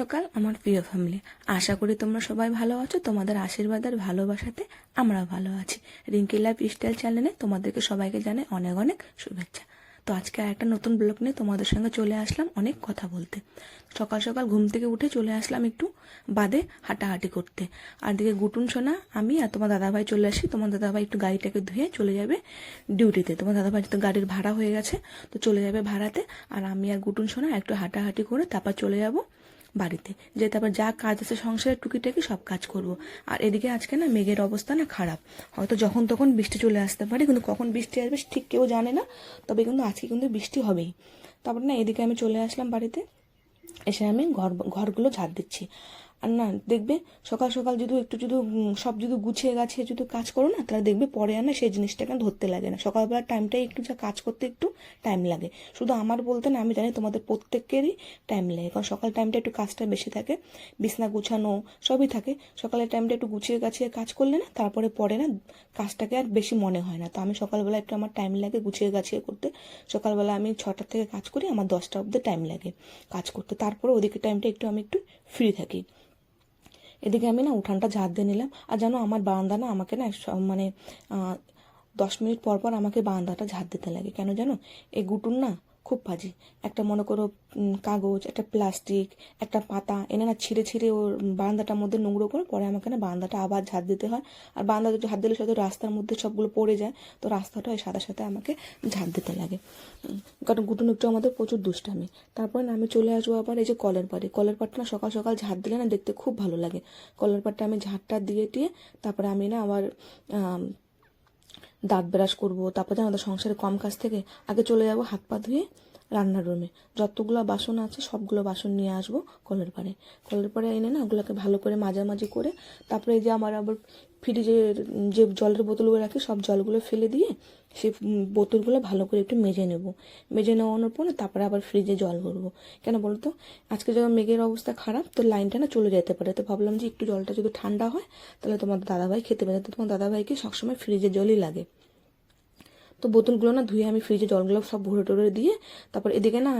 সকাল, আমার প্রিয় ফ্যামিলি আশা করি তোমরা সবাই ভালো আছো। তোমাদের আশীর্বাদ আর ভালোবাসাতে আমরা ভালো আছি। রিঙ্কি লাইফ স্টাইল চ্যানেলে তোমাদেরকে সবাইকে জানাই অনেক অনেক শুভেচ্ছা। তো আজকে একটা নতুন ব্লগ নিয়ে তোমাদের সঙ্গে চলে আসলাম অনেক কথা বলতে। সকাল সকাল ঘুম থেকে উঠে চলে আসলাম একটু বাদে হাঁটাহাঁটি করতে। আর দিকে গুটুন সোনা, আমি আর তোমার দাদাভাই চলে আসি। তোমার দাদাভাই একটু গাড়িটাকে ধুয়ে চলে যাবে ডিউটিতে তোমার দাদাভাই তো গাড়ির ভাড়া হয়ে গেছে, তো চলে যাবে ভাড়াতে। আর আমি আর গুটুন সোনা একটু হাঁটাহাঁটি করে তারপর চলে যাব বাড়িতে। যে তারপর যা কাজ আছে সংসারের টুকিটাকি সব কাজ করব। আর এদিকে আজকে না মেঘের অবস্থা না খারাপ। হয়তো যখন তখন বৃষ্টি চলে আসতে পারে, কিন্তু কখন বৃষ্টি আসবে ঠিক কেউ জানে না। তবে কিন্তু আজকে কিন্তু বৃষ্টি হবেই। তারপর না এদিকে আমি চলে আসলাম বাড়িতে। এসে আমি ঘর, ঘরগুলো ঝাড় দিচ্ছি। আর না, দেখবে সকাল সকাল যদি একটু যদি সব যদি গুছিয়ে গাছিয়ে যদি কাজ করো না, তাহলে দেখবে পরে আর না সেই জিনিসটাকে ধরতে লাগে না। সকালবেলার টাইমটাই একটু যা কাজ করতে একটু টাইম লাগে। শুধু আমার বলতে না, আমি জানি তোমাদের প্রত্যেকেরই টাইম লাগে। কারণ সকাল টাইমটা একটু কাজটা বেশি থাকে। বিছনা গুছানো সবই থাকে। সকালের টাইমটা একটু গুছিয়ে গাছিয়ে কাজ করলে না, তারপরে পরে না কাজটাকে আর বেশি মনে হয় না। তো আমি সকালবেলা একটু আমার টাইম লাগে গুছিয়ে গাছিয়ে করতে। সকালবেলা আমি ছটা থেকে কাজ করি, আমার দশটা অবধি টাইম লাগে কাজ করতে। তারপরে ওদিকে টাইমটা একটু আমি একটু ফ্রি থাকি। এদিকে আমি না উঠানটা ঝাড় দিয়ে নিলাম, আর যেন আমার বারান্দা না আমাকে না মানে দশ মিনিট পর পর আমাকে বারান্দাটা ঝাড় দিতে লাগে। কেন জানো? এই গুটুন না খুব বাজে। একটা মনে করো কাগজ, একটা প্লাস্টিক একটা পাতা, এনে না ছিঁড়ে ছিঁড়ে ওর বারান্দাটার মধ্যে নোংরো করে পরে আমাকে না বারান্দাটা আবার ঝাড় দিতে হয়। আর বারান্দা যদি ঝাড় দিলে সাথে রাস্তার মধ্যে সবগুলো পড়ে যায়। তো রাস্তাটা ওই সাথে সাথে আমাকে ঝাড় দিতে লাগে। কারণ গুটুন একটু আমাদের প্রচুর দুষ্টামি। তারপরে আমি চলে আসব আবার এই যে কলের পাড়ে। কলের পাড়টা না সকাল সকাল ঝাড় দিলে না দেখতে খুব ভালো লাগে। কলের পাড়টা আমি ঝাড়টা দিয়ে দিয়ে তারপরে আমি না আবার দাঁত ব্রাশ করব, তারপর জানো তো সংসারে কম কাজ থেকে আগে চলে যাব, হাত পা ধুয়ে রান্নার রুমে যতগুলো বাসন আছে, সবগুলো বাসন নিয়ে আসব কলের পাড়ে। কলের পাড়ে এনে না ওগুলোকে ভালো করে মাঝামাঝি করে, তারপরে এই যে আমার আবার ফ্রিজের যে জলের বোতলগুলো রাখি, সব জলগুলো ফেলে দিয়ে সেই বোতলগুলো ভালো করে একটু মেজে নেব। মেজে নেওয়ানোর পরে তারপরে আবার ফ্রিজে জল ভরবো। কেন বলতো? আজকে যখন মেঘের অবস্থা খারাপ, তো লাইনটা না চলে যেতে পারে। তো ভাবলাম যে একটু জলটা যদি ঠান্ডা হয়, তাহলে তোমার দাদাভাই খেতে পারে। তো তোমার দাদাভাইকে সবসময় ফ্রিজে জলই লাগে। তো বোতলগুলো না ধুয়ে আমি ফ্রিজে জলগুলো সব ভরে টরে দিয়ে, তারপর এদিকে না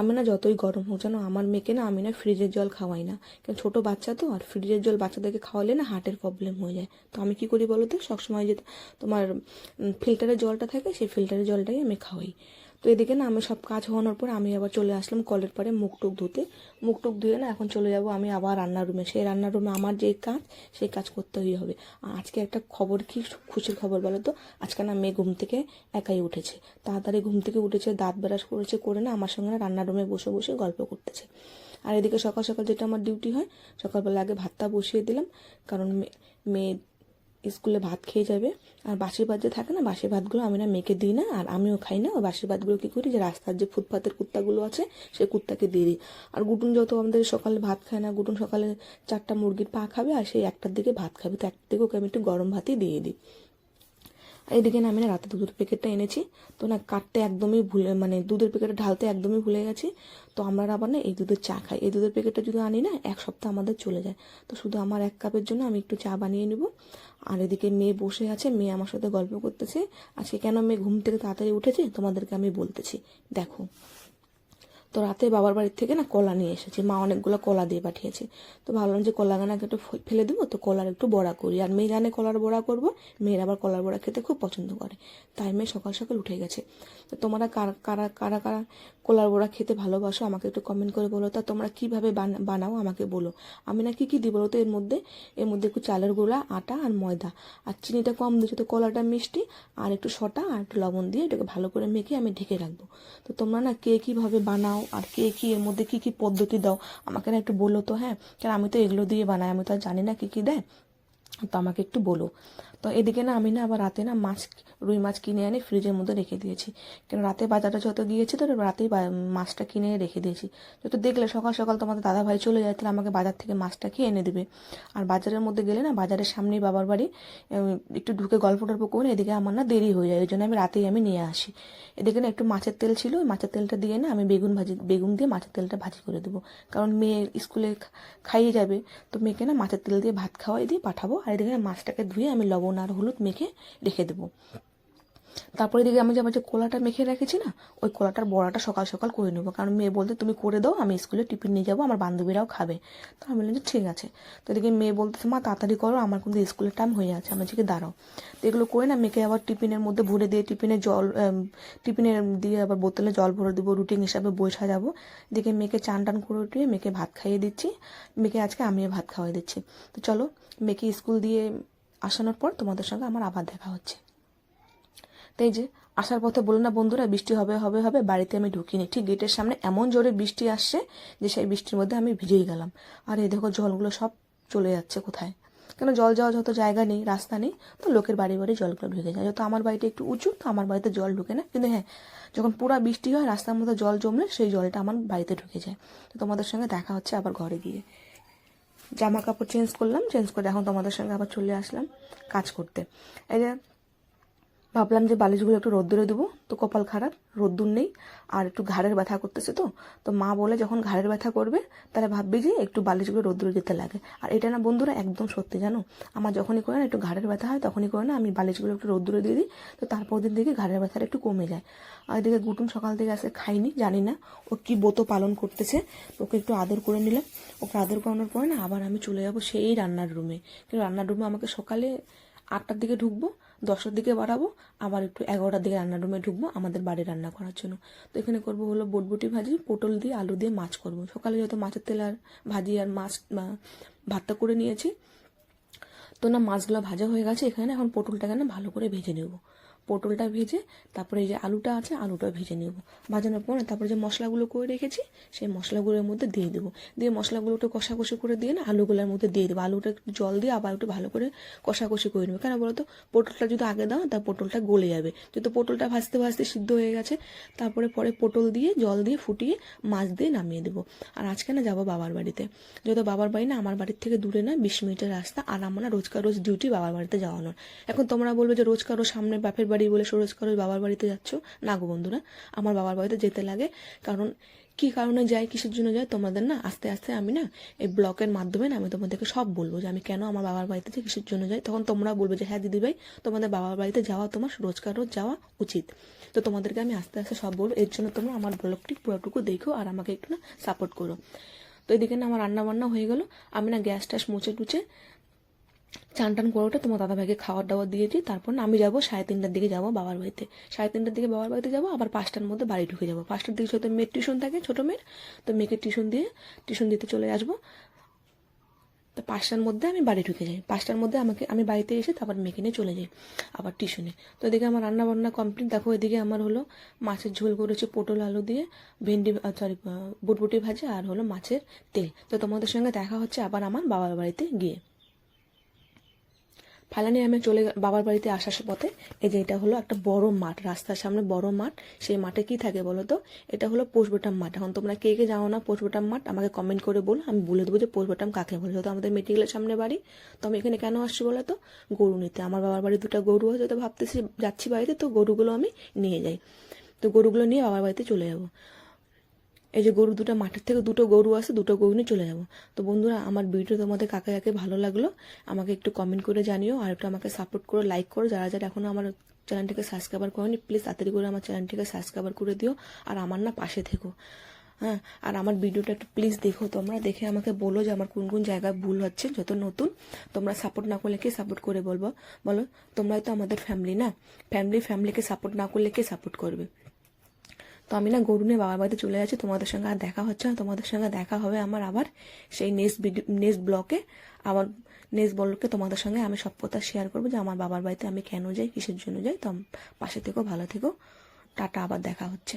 আমি না যতই গরম হোক যেন আমার মেয়েকে না আমি না ফ্রিজের জল খাওয়াই না। কারণ ছোটো বাচ্চা তো, আর ফ্রিজের জল বাচ্চাদেরকে খাওয়ালে না হার্টের প্রবলেম হয়ে যায়। তো আমি কি করি বলো তো? সবসময় যে তোমার ফিল্টারের জলটা থাকে, সেই ফিল্টারের জলটাই আমি খাওয়াই। তো এদিকে না আমি সব কাজ হওয়ানোর পর আমি আবার চলে আসলাম কলের পরে মুখ টুক ধুতে। মুখ টুক ধুয়ে না এখন চলে যাব আমি আবার রান্নার রুমে। সেই রান্নার রুমে আমার যে কাজ, সেই কাজ করতেই হবে। আর আজকে একটা খবর, কি খুশির খবর বলো তো? আজকে না মেয়ে ঘুম থেকে একাই উঠেছে। তাড়াতাড়ি ঘুম থেকে উঠেছে, দাঁত ব্রাশ করেছে, করে না আমার সঙ্গে রান্নার রুমে বসে বসে গল্প করতেছে। আর এদিকে সকাল সকাল যেটা আমার ডিউটি হয়, সকালবেলা আগে ভাতটা বসিয়ে দিলাম। কারণ মেয়ে স্কুলে ভাত খেয়ে যাবে। আর বাসি ভাত যে থাকে না, বাসি ভাতগুলো আমি না মেখে দিই না, আর আমিও খাই না। ওই বাসি ভাতগুলো কী করি, যে রাস্তার যে ফুটপাতের কুত্তাগুলো আছে, সে কুত্তাকে দিয়ে দিই। আর গুটুন যত আমাদের সকালে ভাত খায় না, গুটুন সকালে চারটা মুরগির পা খাবে, আর সেই একটার দিকে ভাত খাবে। তো একটার দিকে ওকে আমি একটু গরম ভাতই দিয়ে দিই। আর এদিকে না আমি না রাতে দুধের প্যাকেটটা এনেছি। তো না কাটতে একদমই ভুলে মানে দুধের প্যাকেটটা ঢালতে একদমই ভুলে গেছি। তো আমরা আবার না এই দুধের চা খাই। এই দুধের প্যাকেটটা যদি আনি না, এক সপ্তাহ আমাদের চলে যায়। তো শুধু আমার এক কাপের জন্য আমি একটু চা বানিয়ে নেব। আর এদিকে মেয়ে বসে আছে, মেয়ে আমার সাথে গল্প করতেছে। আজকে কেন মেয়ে ঘুম থেকে তাড়াতাড়ি উঠেছে তোমাদেরকে আমি বলতেছি। দেখো। তো রাতে বাবার বাড়ির থেকে না কলা নিয়ে এসেছি। মা অনেকগুলো কলা দিয়ে পাঠিয়েছে। তো ভাবলাম যে কলা গানাকে একটু ফেলে দেবো, তো কলার একটু বড়া করি। আর মেয়ে জানে কলার বড়া করব, মেয়ের আবার কলার বড়া খেতে খুব পছন্দ করে। তাই মেয়ে সকাল সকাল উঠে গেছে। তো তোমরা কারা কারা কারা কারা কলার বড়া খেতে ভালোবাসো, আমাকে একটু কমেন্ট করে বলো। তা তোমরা কীভাবে বানা- বানাও আমাকে বলো। আমি না কি কী দিই বলো তো? এর মধ্যে এর মধ্যে একটু চালের গুঁড়া, আটা আর ময়দা। আর চিনিটা কম দিচ্ছি তো কলাটা মিষ্টি, আর একটু শটা আর একটু লবণ দিয়ে এটাকে ভালো করে মেখে আমি ঢেকে রাখব। তো তোমরা না কে কীভাবে বানাও আর কে কি এর মধ্যে কি কি পদ্ধতি দাও, আমাকে না একটু বলো তো হ্যাঁ? কারণ আমি তো এগুলো দিয়ে বানাই, আমি তো আর জানি না কি কি দেয়। তো আমাকে একটু বলো। তো এদিকে না আমি না আবার রাতে না মাছ, রুই মাছ কিনে এনে ফ্রিজের মধ্যে রেখে দিয়েছি। কেন রাতে বাজারটা যত গিয়েছি তো রাতেই মাছটা কিনে রেখে দিয়েছি। যত দেখলে সকাল সকাল তোমাদের দাদা ভাই চলে যায় তাহলে আমাকে বাজার থেকে মাছটা খেয়ে এনে দেবে। আর বাজারের মধ্যে গেলে না বাজারের সামনেই বাবার বাড়ি একটু ঢুকে গল্প টল্প করে এদিকে আমার না দেরি হয়ে যায়, ওই জন্য আমি রাতেই আমি নিয়ে আসি। এদিকে না একটু মাছের তেল ছিল, ওই মাছের তেলটা দিয়ে না আমি বেগুন ভাজি, বেগুন দিয়ে মাছের তেলটা ভাজি করে দেবো। কারণ মেয়ে স্কুলে খাইয়ে যাবে, তো মেয়েকে না মাছের তেল দিয়ে ভাত খাওয়াই দিয়ে পাঠাবো। আর এদিকে মাছটাকে ধুয়ে আমি লবণ আর হলুদ মেখে রেখে দেবো। তারপরে দিকে আমি যে আমার যে কোলাটা মেখে রেখেছি না, ওই কোলাটার বড়াটা সকাল সকাল করে নেব। কারণ মেয়ে বলতে তুমি করে দাও, আমি স্কুলে টিফিন নিয়ে যাব, আমার বান্ধবীরাও খাবে। তো আমি বললাম যে ঠিক আছে। তো এদিকে মেয়ে বলতেছে, মা, তাড়াতাড়ি করো, আমার কিন্তু স্কুলের টাইম হয়ে আছে, আমি থেকে দাঁড়াও। তো এগুলো করে না মেয়েকে আবার টিফিনের মধ্যে ভরে দিয়ে টিফিনে জল টিফিনে দিয়ে আবার বোতলে জল ভরে দেবো, রুটিন হিসাবে বই সাজাবো। এদিকে মেয়েকে চান টান করে উঠিয়ে মেয়েকে ভাত খাইয়ে দিচ্ছি। মেয়েকে আজকে আমিও ভাত খাওয়াই দিচ্ছি। তো চলো, মেয়েকে স্কুল দিয়ে আসানোর পর তোমাদের সঙ্গে আমার আবার দেখা হচ্ছে। তাই যে, আসার পথে বলল না বন্ধুরা, বৃষ্টি হবে হবে হবে, বাড়িতে আমি ঢুকিনি। ঠিক গেটের সামনে এমন জোরে বৃষ্টি আসছে যে সেই বৃষ্টির মধ্যে আমি ভিজেই গেলাম। আর এই দেখো জলগুলো সব চলে যাচ্ছে কোথায়? কেন জল যাওয়ার যত জায়গা নেই, রাস্তা নেই, তো লোকের বাড়ি বাড়ি জলগুলো ঢুকে যায়। যত আমার বাড়িটা একটু উঁচু, তো আমার বাড়িতে জল ঢুকে না। কিন্তু হ্যাঁ যখন পুরা বৃষ্টি হয়, রাস্তার মধ্যে জল জমলে সেই জলটা আমার বাড়িতে ঢুকে যায়। তো তোমাদের সঙ্গে দেখা হচ্ছে আবার ঘরে গিয়ে। জামা কাপড় চেঞ্জ করলাম চেঞ্জ করে এখন তোমাদের সঙ্গে আবার চলে আসলাম কাজ করতে। এই যে ভাবলাম যে বালিশগুলো একটু রোদ্দুরে দেবো, তো কপাল খারাপ, রোদ্দুর নেই, আর একটু ঘাড়ের ব্যথা করতেছে তো। তো মা বলে যখন ঘাড়ের ব্যথা করবে, তাহলে ভাববি যে একটু বালিশগুলো রোদ্দুরে দিতে লাগে। আর এটা না বন্ধুরা একদম সত্যি, জানো? আমার যখনই করে না একটু ঘাড়ের ব্যথা হয়, তখনই করে না আমি বালিশগুলো একটু রোদ্দুরে দিয়ে দিই, তো তারপর দিন থেকে ঘাড়ের ব্যথাটা একটু কমে যায়। আর এদিকে গুটুম সকাল থেকে আসে খাইনি জানি না ও কি ব্রত পালন করতেছে ওকে একটু আদর করে নিলাম। ওকে আদর করানোর পরে না আবার আমি চলে যাব সেই রান্নার রুমে। কিন্তু রান্নার রুমে আমাকে সকালে আটটার দিকে ঢুকবো দশটার দিকে বাড়াবো, আবার একটু এগারোটার দিকে রান্নার রুমে ঢুকবো, আমাদের বাড়ি রান্না করার জন্য। তো এখানে করব হলো বটবুটি ভাজি, পটল দিয়ে আলু দিয়ে মাছ করব। সকালে যত মাছের তেল আর ভাজি আর মাছ ভাতটা করে নিয়েছি, তো না মাছগুলো ভাজা হয়ে গেছে, এখানে এখন পটলটাকে না ভালো করে ভেজে নেব। পটলটা ভেজে, তারপরে এই যে আলুটা আছে, আলুটা ভেজে নেব। ভাজানোর পর তারপরে যে মশলাগুলো করে রেখেছি, সেই মশলাগুলোর মধ্যে দিয়ে দেবো। দিয়ে মশলাগুলো একটু কষাকষি করে দিয়ে না আলুগুলোর মধ্যে দিয়ে দেবো। আলুটা একটু জল দিয়ে আবার একটু ভালো করে কষাকষি করে নেব। কেন বলো তো পটলটা যদি আগে দাও, তা পটলটা গলে যাবে। যেহেতু পটলটা ভাজতে ভাজতে সিদ্ধ হয়ে গেছে, তারপরে পরে পটল দিয়ে, জল দিয়ে ফুটিয়ে মাছ দিয়ে নামিয়ে দেবো। আর আজকে না যাব বাবার বাড়িতে। যেহেতু বাবার বাড়ি না আমার বাড়ির থেকে দূরে না, বিশ মিনিটের রাস্তা। আর আমার না রোজকার রোজ ডিউটি বাবার বাড়িতে যাওয়ানোর। এখন তোমরা বলবে যে রোজকার রোজ সামনে বাপের বাড়ি বলে রোজকার রোজ বাবার বাড়িতে যাচ্ছ। না গো বন্ধুরা, আমার বাবার বাড়িতে যেতে লাগে, কারণ কি কারণে যাই, কিসের জন্য যাই, তোমাদের না আস্তে আস্তে আমি না এই ব্লকের মাধ্যমে না আমি তোমাদেরকে সব বলব যে আমি কেন আমার বাবার বাড়িতে যাই, কিসের জন্য যাই। তখন তোমরা বলবে যে হ্যাঁ দিদিভাই, তোমাদের বাবার বাড়িতে যাওয়া তোমার রোজকার রোজ যাওয়া উচিত। তো তোমাদেরকে আমি আস্তে আস্তে সব বলব। এর জন্য তোমরা আমার ব্লগটি পুরোটুকু দেখো আর আমাকে একটু না সাপোর্ট করো। তো এদিকে না আমার রান্না বান্না হয়ে গেল। আমি না গ্যাস ট্যাস মুছে টুচে চান টান করে ওঠে তোমার দাদাভাইকে খাওয়ার দাওয়ার দিয়েছি তারপর না, আমি যাব সাড়ে তিনটার দিকে যাব বাবার বাড়িতে। সাড়ে তিনটার দিকে বাবার বাড়িতে যাব, আবার পাঁচটার মধ্যে বাড়ি ঢুকে যাব। পাঁচটার দিকে ছোটো মেয়ের টিউশন থাকে, ছোটো মেয়ের, তো মেয়েকে টিউশন দিয়ে, টিউশন দিতে চলে আসব। তো পাঁচটার মধ্যে আমি বাড়ি ঢুকে যাই। পাঁচটার মধ্যে আমাকে, আমি বাড়িতে এসে তারপর মেয়েকে নিয়ে চলে যাই, আবার টিউশনে। তো এদিকে আমার রান্না বান্না কমপ্লিট। দেখো, এদিকে আমার হলো মাছের ঝোল করেছে পটল আলু দিয়ে, ভেন্ডি সরি বুটবুটি ভাজা, আর হলো মাছের তেল। তো তোমাদের সঙ্গে দেখা হচ্ছে আবার আমার বাবার বাড়িতে গিয়ে। ফালানি আমি চলে বাবার বাড়িতে আসার পথে এই যে এটা হলো একটা বড় মাঠ, রাস্তার সামনে বড় মাঠ। সেই মাঠে কি থাকে বলো তো? এটা হলো পোষবোটাম মাঠ। এখন তোমরা কে কে জানো না পোষবোটাম মাঠ? আমাকে কমেন্ট করে বল। আমি বলে দেবো যে পোষবোটাম কাকে বলে? যেহেতু আমাদের মেডিকেলের সামনে বাড়ি, তো আমি এখানে কেন আসছি বলো তো? গরু নিতে। আমার বাবার বাড়ি দুটো গরু আছে, তো ভাবতেছি যাচ্ছি বাড়িতে, তো গরুগুলো আমি নিয়ে যাই। তো গরুগুলো নিয়ে বাবার বাড়িতে চলে যাব। এই যে গরু দুটো মাঠের থেকে দুটো গরু আছে দুটো গরু নিয়ে চলে যাব। তো বন্ধুরা, আমার ভিডিও তোমাদের কাকে কাকে ভালো লাগল, আমাকে একটু কমেন্ট করে জানিও, আর একটু আমাকে সাপোর্ট করো লাইক করো। যারা যারা এখনও আমার চ্যানেলটিকে সাবস্ক্রাইবার করেনি প্লিজ তাড়াতাড়ি করে আমার চ্যানেলটিকে সাবস্ক্রাইবার করে দিও, আর আমার না পাশে থেকো। হ্যাঁ আর আমার ভিডিওটা একটু প্লিজ দেখো। তোমরা দেখে আমাকে বলো যে আমার কোন কোন জায়গায় ভুল হচ্ছে, যত নতুন। তোমরা সাপোর্ট না করলে কে সাপোর্ট করে বলব? বলো, তোমরাই তো আমাদের ফ্যামিলি না? ফ্যামিলি ফ্যামিলিকে সাপোর্ট না করলে কে সাপোর্ট করবে? তো আমি না গরু নিয়ে বাবার বাড়িতে চলে যাচ্ছি, তোমাদের সঙ্গে আর দেখা হচ্ছে না, তোমাদের সঙ্গে দেখা হবে আমার আবার সেই নেক্সট ভিডিও নেক্সট ব্লকে আবার নেক্সট ব্লকে তোমাদের সঙ্গে আমি সব কথা শেয়ার করব যে আমার বাবার বাড়িতে আমি কেন যাই, কিসের জন্য যাই, তো পাশে থেকেও ভালো থেকেও টাটা, আবার দেখা হচ্ছে।